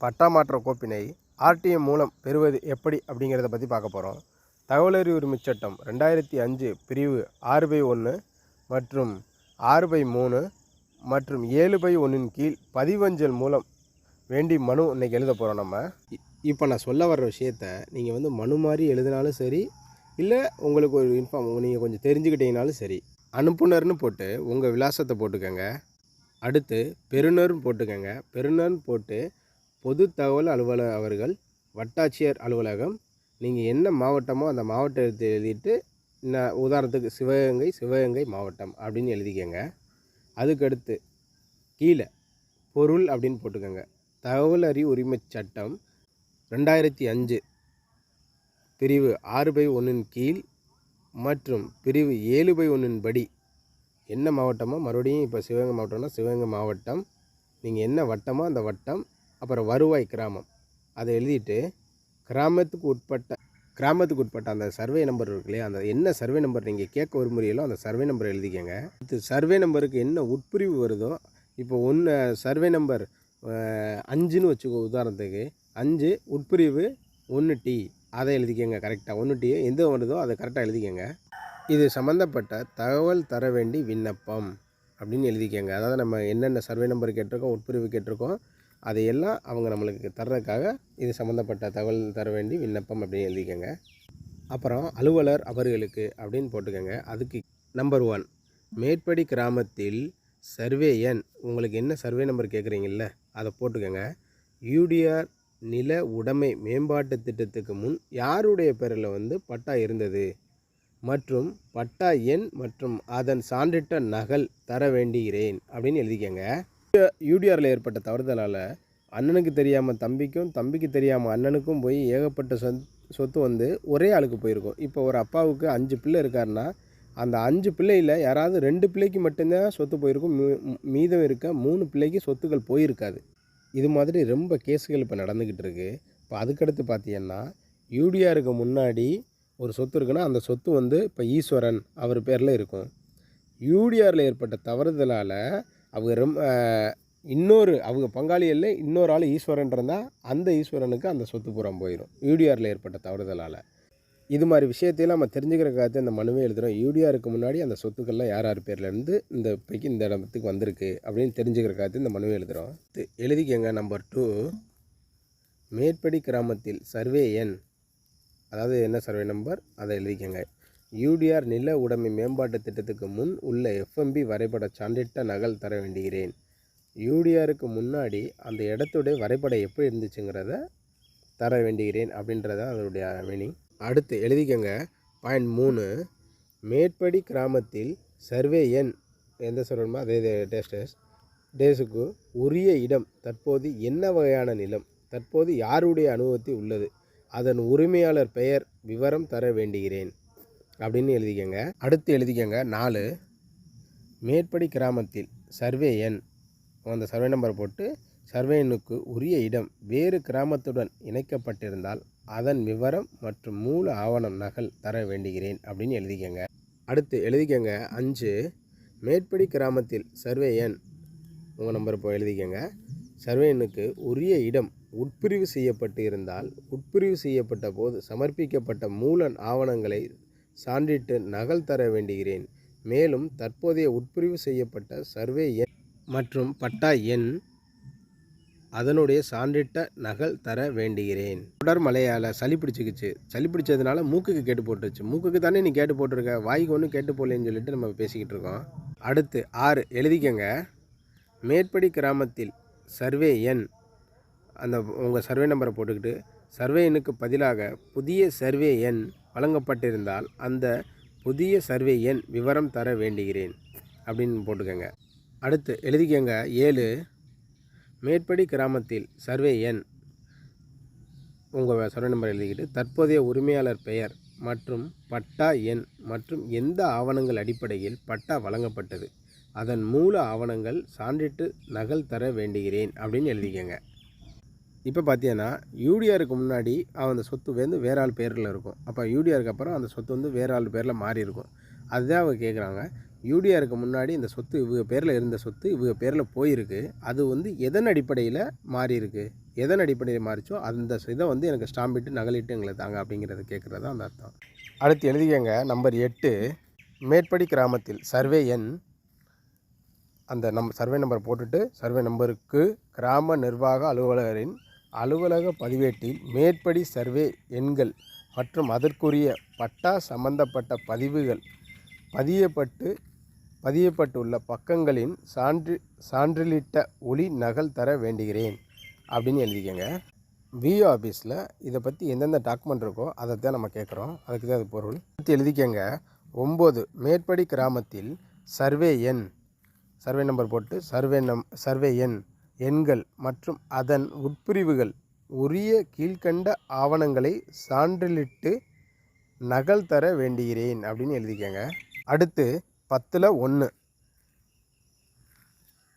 பட்டா மாற்ற கோப்பினை ஆர்டிஎம் மூலம் பெறுவது எப்படி அப்படிங்கிறத பற்றி பார்க்க போகிறோம் தகவலறி உரிமைச் சட்டம் ரெண்டாயிரத்தி அஞ்சு பிரிவு ஆறு பை ஒன்று மற்றும் ஆறு பை மூணு மற்றும் ஏழு பை ஒன்றின் கீழ் பதிவஞ்சல் மூலம் வேண்டி மனு இன்னைக்கு எழுத போகிறோம் நம்ம. இப்போ நான் சொல்ல வர்ற விஷயத்த நீங்கள் வந்து மனு மாதிரி எழுதினாலும் சரி இல்லை உங்களுக்கு ஒரு இன்ஃபார்ம் நீங்கள் கொஞ்சம் தெரிஞ்சுக்கிட்டீங்கனாலும் சரி அனுப்புனர்னு போட்டு உங்கள் விலாசத்தை போட்டுக்கோங்க. அடுத்து பெறுநர்னு போட்டுக்கோங்க. பெறுநர்னு போட்டு பொது தகவல் அலுவலர் அவர்கள் வட்டாட்சியர் அலுவலகம் நீங்கள் என்ன மாவட்டமோ அந்த மாவட்டத்தை எழுதிட்டு நான் உதாரணத்துக்கு சிவகங்கை சிவகங்கை மாவட்டம் அப்படின்னு எழுதிக்கங்க. அதுக்கடுத்து கீழே பொருள் அப்படின்னு போட்டுக்கோங்க. தகவல் அறி உரிமைச் சட்டம் ரெண்டாயிரத்தி அஞ்சு பிரிவு ஆறு பை ஒன்றின் கீழ் மற்றும் பிரிவு ஏழு பை ஒன்றின் படி என்ன மாவட்டமோ மறுபடியும் இப்போ சிவகங்கை மாவட்டம்னா சிவகங்கை மாவட்டம். நீங்கள் என்ன வட்டமோ அந்த வட்டம் அப்புறம் வருவாய் கிராமம். அதை எழுதிட்டு கிராமத்துக்கு உட்பட்ட கிராமத்துக்கு உட்பட்ட அந்த சர்வே நம்பர் இருக்கு இல்லையா? அந்த என்ன சர்வே நம்பர் நீங்கள் கேட்க விரும்புகிறீங்களோ அந்த சர்வே நம்பர் எழுதிக்கங்க. இது சர்வே நம்பருக்கு என்ன உட்பிரிவு வருதோ இப்போ ஒன்று சர்வே நம்பர் அஞ்சுன்னு வச்சுக்கோ உதாரணத்துக்கு. அஞ்சு உட்பிரிவு ஒன்று டி. அதை எழுதிக்கங்க கரெக்டாக ஒன்று டி எந்த வருதோ அதை கரெக்டாக எழுதிக்கங்க. இது சம்மந்தப்பட்ட தகவல் தர வேண்டி விண்ணப்பம் அப்படின்னு எழுதிக்கங்க. அதாவது நம்ம என்னென்ன சர்வே நம்பர் கேட்டிருக்கோம் உட்பிரிவு கேட்டிருக்கோம் அதையெல்லாம் அவங்க நம்மளுக்கு தர்றதுக்காக இது சம்மந்தப்பட்ட தகவல் தர வேண்டி விண்ணப்பம் அப்படின்னு எழுதிக்கோங்க. அப்புறம் அலுவலர் அவர்களுக்கு அப்படின்னு போட்டுக்கோங்க. அதுக்கு நம்பர் ஒன் மேற்படி கிராமத்தில் சர்வே எண் உங்களுக்கு என்ன சர்வே நம்பர் கேட்குறீங்கல்ல அதை போட்டுக்கோங்க. யூடிஆர் நில உடைமை மேம்பாட்டு திட்டத்துக்கு முன் யாருடைய பேரில் வந்து பட்டா இருந்தது? மற்றும் பட்டா எண் மற்றும் அதன் சான்றிட்ட நகல் தர வேண்டுகிறேன் அப்படின்னு எழுதிக்கங்க. யூடிஆரில் ஏற்பட்ட தவறுதலால் அண்ணனுக்கு தெரியாமல் தம்பிக்கும் தம்பிக்கு தெரியாமல் அண்ணனுக்கும் போய் ஏகப்பட்ட சொத் சொத்து வந்து ஒரே ஆளுக்கு போயிருக்கும். இப்போ ஒரு அப்பாவுக்கு அஞ்சு பிள்ளை இருக்காருன்னா அந்த அஞ்சு பிள்ளையில் யாராவது ரெண்டு பிள்ளைக்கு மட்டும்தான் சொத்து போயிருக்கும். மீ- மீதம் இருக்க மூணு பிள்ளைக்கு சொத்துக்கள் போயிருக்காது. இது மாதிரி ரொம்ப கேஸுகள் இப்போ நடந்துக்கிட்டு இருக்குது இப்போ அதுக்கடுத்து பார்த்தீங்கன்னா யூடிஆருக்கு முன்னாடி ஒரு சொத்து இருக்குன்னா அந்த சொத்து வந்து இப்போ ஈஸ்வரன் அவர் பேரில் இருக்கும். யூடிஆரில் ஏற்பட்ட தவறுதலால் அவங்க ரொம்ப இன்னொரு அவங்க பங்காளிகளில் இன்னொரு ஆள் ஈஸ்வரன் இருந்தால் அந்த ஈஸ்வரனுக்கு அந்த சொத்து புறம் போயிடும் யூடிஆரில் ஏற்பட்ட தவறுதலால். இது மாதிரி விஷயத்தையெல்லாம் நம்ம தெரிஞ்சுக்கிறக்காக இந்த மனுவை எழுதுகிறோம் யூடிஆருக்கு முன்னாடி அந்த சொத்துக்கள்லாம் யார் யார் பேர்லேருந்து இந்த இப்போக்கி இந்த இடத்துக்கு வந்திருக்கு அப்படின்னு தெரிஞ்சுக்கிறக்காக இந்த மனுவை எழுதுகிறோம் எழுதிக்கங்க நம்பர் டூ மேற்படி கிராமத்தில் சர்வே எண் அதாவது என்ன சர்வே நம்பர் அதை எழுதிக்கங்க. யூடிஆர் நில உடைமை மேம்பாட்டு திட்டத்துக்கு முன் உள்ள எஃப்எம்பி வரைபட சான்றிட்ட நகல் தர வேண்டுகிறேன். யூடிஆருக்கு முன்னாடி அந்த இடத்துடைய வரைபடம் எப்படி இருந்துச்சுங்கிறத தர வேண்டுகிறேன் அப்படின்றத அதனுடைய மீனிங் அடுத்து எழுதிக்கங்க. பாயிண்ட் மூணு. மேற்படி கிராமத்தில் சர்வே எண் எந்த சர்வேமோ அதே டேஸ்டஸ் டேஸுக்கு உரிய இடம் தற்போது என்ன வகையான நிலம் தற்போது யாருடைய அனுபவத்தில் உள்ளது அதன் உரிமையாளர் பெயர் விவரம் தர வேண்டுகிறேன். அப்படின்னு எழுதிக்கங்க. அடுத்து எழுதிக்கங்க நாலு. மேற்படி கிராமத்தில் சர்வே எண். அந்த சர்வே நம்பர் போட்டு சர்வே எண்ணுக்கு உரிய இடம் வேறு கிராமத்துடன் இணைக்கப்பட்டிருந்தால் அதன் விவரம் மற்றும் மூல ஆவணம் நகல் தர வேண்டுகிறேன் அப்படின்னு எழுதிக்கங்க. அடுத்து எழுதிக்கங்க அஞ்சு. மேற்படி கிராமத்தில் சர்வே எண். உங்கள் நம்பர் இப்போ எழுதிக்கங்க. சர்வே எண்ணுக்கு உரிய இடம் உட்பிரிவு செய்யப்பட்டு இருந்தால் உட்பிரிவு செய்யப்பட்ட போது சமர்ப்பிக்கப்பட்ட மூல ஆவணங்களை சான்றிட்டு நகல் தர வேண்டுகிறேன். மேலும் தற்போதைய உட்பிரிவு செய்யப்பட்ட சர்வே எண் மற்றும் பட்டா எண் அதனுடைய சான்றிட்ட நகல் தர வேண்டுகிறேன். தொடர் மலையால் சளி பிடிச்சிக்கிச்சு. சளி பிடிச்சதுனால மூக்குக்கு கேட்டு போட்டுருச்சு. மூக்குக்கு தானே நீ கேட்டு போட்டிருக்க? வாய்க்கு ஒன்றும் கேட்டு போடலன்னு சொல்லிட்டு நம்ம பேசிக்கிட்டு இருக்கோம். அடுத்து ஆறு. எழுதிக்கங்க. மேற்படி கிராமத்தில் சர்வே எண். அந்த உங்கள் சர்வே நம்பரை போட்டுக்கிட்டு சர்வே எண்ணுக்கு பதிலாக புதிய சர்வே எண். வழங்கப்பட்டிருந்தால் அந்த புதிய சர்வே எண் விவரம் தர வேண்டுகிறேன் அப்படின்னு போட்டுக்கோங்க. அடுத்து எழுதிக்கங்க. ஏழு மேற்படி கிராமத்தில் சர்வே எண் உங்கள் சர்வே நம்பர் எழுதிக்கிட்டு தற்போதைய உரிமையாளர் பெயர் மற்றும் பட்டா எண் மற்றும் எந்த ஆவணங்கள் அடிப்படையில் பட்டா வழங்கப்பட்டது. அதன் மூல ஆவணங்கள் சான்றிட்டு நகல் தர வேண்டுகிறேன் அப்படின்னு எழுதிக்கங்க. இப்போ பார்த்தீங்கன்னா யூடிஆருக்கு முன்னாடி அந்த சொத்து வந்து வேற ஆள் பேரில் இருக்கும். அப்போ யூடிஆருக்கு அப்புறம் அந்த சொத்து வந்து வேற ஆள் பேரில் மாறி இருக்கும். அதுதான் அவங்க கேட்குறாங்க யூடிஆருக்கு முன்னாடி இந்த சொத்து இவங்க பேரில் இருந்த சொத்து இவங்க பேரில் போயிருக்கு. அது வந்து எதன் அடிப்படையில் மாறியிருக்கு? எதன் அடிப்படையில் மாறிச்சோ அந்த இதை வந்து எனக்கு ஸ்டாம்பிட்டு நகலிட்டு எங்களை தாங்க அப்படிங்கிறத கேட்குறது தான் அந்த அர்த்தம். அடுத்து எழுதிக்கங்க. நம்பர் எட்டு. மேற்படி கிராமத்தில் சர்வே எண் அந்த நம் சர்வே நம்பர் போட்டுட்டு சர்வே நம்பருக்கு கிராம நிர்வாக அலுவலரின் அலுவலக பதிவேட்டில் மேற்படி சர்வே எண்கள் மற்றும் அதற்குரிய பட்டா சம்பந்தப்பட்ட பதிவுகள் பதியப்பட்டு பதியப்பட்டுள்ள பக்கங்களின் சான்று சான்றிலிட்ட ஒளி நகல் தர வேண்டுகிறேன் அப்படின்னு எழுதிக்கங்க. விஓ ஆஃபீஸில் இதை பற்றி எந்தெந்த டாக்குமெண்ட் இருக்கோ அதை தான் நம்ம கேட்குறோம். அதுக்கு தான் அது பொருள். பற்றி எழுதிக்கங்க. ஒம்பது மேற்படி கிராமத்தில் சர்வே எண். சர்வே நம்பர் போட்டு சர்வே நம் சர்வே எண். எண்கள் மற்றும் அதன் உட்பிரிவுகள் உரிய கீழ்க்கண்ட ஆவணங்களை சான்றிலிட்டு நகல் தர வேண்டுகிறேன் அப்படின்னு எழுதிக்கங்க. அடுத்து பத்தில் ஒன்று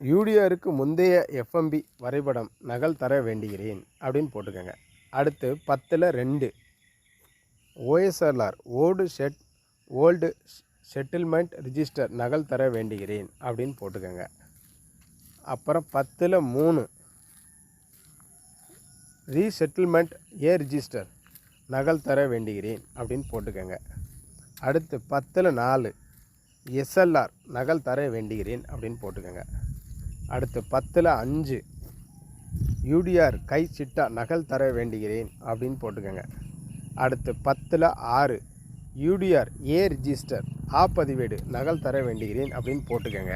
யூடிஆருக்கு முந்தைய எஃப்எம்பி வரைபடம் நகல் தர வேண்டுகிறேன் அப்படின்னு போட்டுக்கோங்க. அடுத்து பத்தில் ரெண்டு. OSLR old set old settlement register நகல் தர வேண்டுகிறேன் அப்படின்னு போட்டுக்கோங்க. அப்புறம் பத்தில் மூணு. ரீசெட்டில்மெண்ட் ஏ ரிஜிஸ்டர் நகல் தர வேண்டுகிறேன் அப்படின்னு போட்டுக்கோங்க. அடுத்து பத்தில் நாலு. எஸ்எல்ஆர் நகல் தர வேண்டுகிறேன் அப்படின்னு போட்டுக்கோங்க. அடுத்து பத்தில் அஞ்சு. யூடிஆர் கை சிட்டா நகல் தர வேண்டுகிறேன் அப்படின்னு போட்டுக்கோங்க. அடுத்து பத்தில் ஆறு. யூடிஆர் ஏ ரிஜிஸ்டர் ஆ பதிவேடு நகல் தர வேண்டுகிறேன் அப்படின்னு போட்டுக்கோங்க.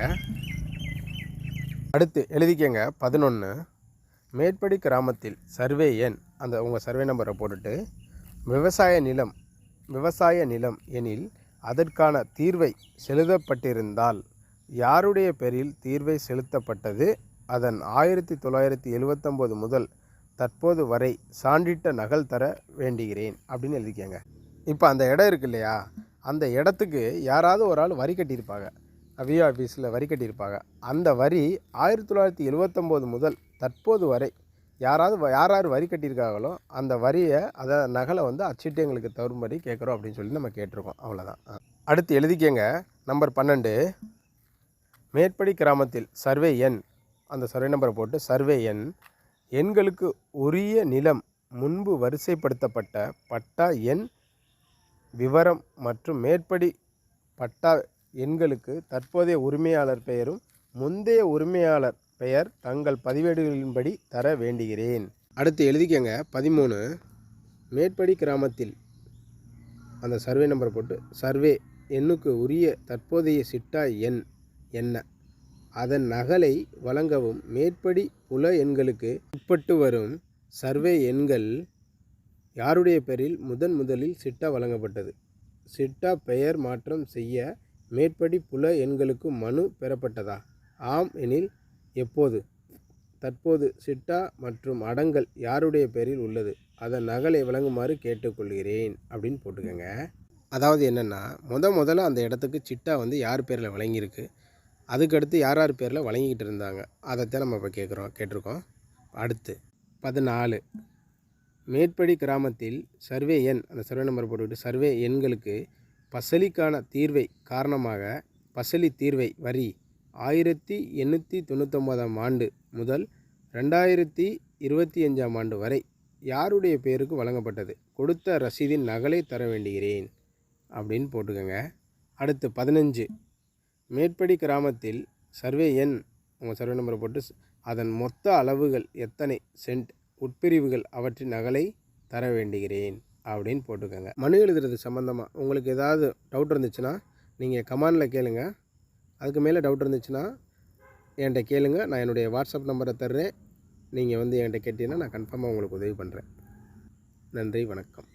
அடுத்து எழுதிக்கங்க பதினொன்று மேற்படி கிராமத்தில் சர்வே எண் அந்த உங்கள் சர்வே நம்பரை போட்டுட்டு விவசாய நிலம் விவசாய நிலம் எனில் அதற்கான தீர்வை செலுத்தப்பட்டிருந்தால் யாருடைய பேரில் தீர்வை செலுத்தப்பட்டது? அதன் ஆயிரத்தி தொள்ளாயிரத்தி எழுவத்தொம்போது முதல் தற்போது வரை சான்றிட்ட நகல் தர வேண்டுகிறேன் அப்படின்னு எழுதிக்கங்க. இப்போ அந்த இடம் இருக்கு இல்லையா அந்த இடத்துக்கு யாராவது ஒரு ஆள் வரி கட்டியிருப்பாங்க. விஓ ஆஃபீஸில் வரி கட்டியிருப்பாங்க. அந்த வரி ஆயிரத்தி தொள்ளாயிரத்தி எழுவத்தொம்போது முதல் தற்போது வரை யாராவது வ- யார் யார் வரி கட்டியிருக்காங்களோ அந்த வரியை அதை நகலை வந்து அச்சிட்டு எங்களுக்கு தரும்படி கேட்குறோம் அப்படின்னு சொல்லி நம்ம கேட்டிருக்கோம். அவ்வளோதான் அடுத்து எழுதிக்கங்க. நம்பர் பன்னெண்டு. மேற்படி கிராமத்தில் சர்வே எண் அந்த சர்வே நம்பரை போட்டு சர்வே எண் எண்களுக்கு உரிய நிலம் முன்பு வரிசைப்படுத்தப்பட்ட பட்டா எண் விவரம் மற்றும் மேற்படி பட்டா எண்களுக்கு தற்போதைய உரிமையாளர் பெயரும் முந்தைய உரிமையாளர் பெயர் தங்கள் பதிவேடுகளின்படி தர வேண்டுகிறேன். அடுத்து எழுதிக்கங்க. பதிமூணு. மேற்படி கிராமத்தில் அந்த சர்வே நம்பர் போட்டு சர்வே எண்ணுக்கு உரிய தற்போதைய சிட்டா எண் என்ன? அதன் நகலை வழங்கவும் மேற்படி புல எண்களுக்கு உட்பட்டு வரும் சர்வே எண்கள் யாருடைய பெயரில் முதன் முதலில் சிட்டா வழங்கப்பட்டது? சிட்டா பெயர் மாற்றம் செய்ய மேற்படி புல எண்களுக்கு மனு பெறப்பட்டதா? ஆம் எனில் எப்போது? தற்போது சிட்டா மற்றும் அடங்கல் யாருடைய பேரில் உள்ளது? அதன் நகலை வழங்குமாறு கேட்டுக்கொள்கிறேன் அப்படின்னு போட்டுக்கோங்க. அதாவது என்னென்னா முத முதல்ல அந்த இடத்துக்கு சிட்டா வந்து யார் பேரில் வழங்கியிருக்கு? அதுக்கடுத்து யார் யார் பேரில் வழங்கிக்கிட்டு இருந்தாங்க? அதைத்தான் நம்ம இப்போ கேட்குறோம் கேட்டிருக்கோம். அடுத்து பதினாலு. மேற்படி கிராமத்தில் சர்வே எண் அந்த சர்வே நம்பர் போட்டுக்கிட்டு சர்வே எண்களுக்கு பசலிக்கான தீர்வை காரணமாக பசலி தீர்வை வரி ஆயிரத்தி எண்ணூற்றி தொண்ணூத்தொம்போதாம் ஆண்டு முதல் ரெண்டாயிரத்தி இருபத்தி அஞ்சாம் ஆண்டு வரை யாருடைய பேருக்கு வழங்கப்பட்டது? கொடுத்த ரசீதின் நகலை தர வேண்டுகிறேன். அப்படின்னு போட்டுக்கோங்க. அடுத்து பதினஞ்சு. மேற்படி கிராமத்தில் சர்வே எண் உங்கள் சர்வே நம்பரை போட்டு அதன் மொத்த அளவுகள் எத்தனை சென்ட் உட்பிரிவுகள் அவற்றின் நகலை தர வேண்டுகிறேன். அப்படின்னு போட்டுக்கோங்க. மனு எழுதுறது சம்மந்தமாக உங்களுக்கு ஏதாவது டவுட் இருந்துச்சுன்னா நீங்கள் கமானில் கேளுங்க. அதுக்கு மேலே டவுட் இருந்துச்சுன்னா என்கிட்ட கேளுங்க. நான் என்னுடைய வாட்ஸ்அப் நம்பரை தர்றேன். நீங்கள் வந்து என்கிட்ட கேட்டிங்கன்னா நான் கன்ஃபார்மாக உங்களுக்கு உதவி பண்ணுறேன் நன்றி வணக்கம்.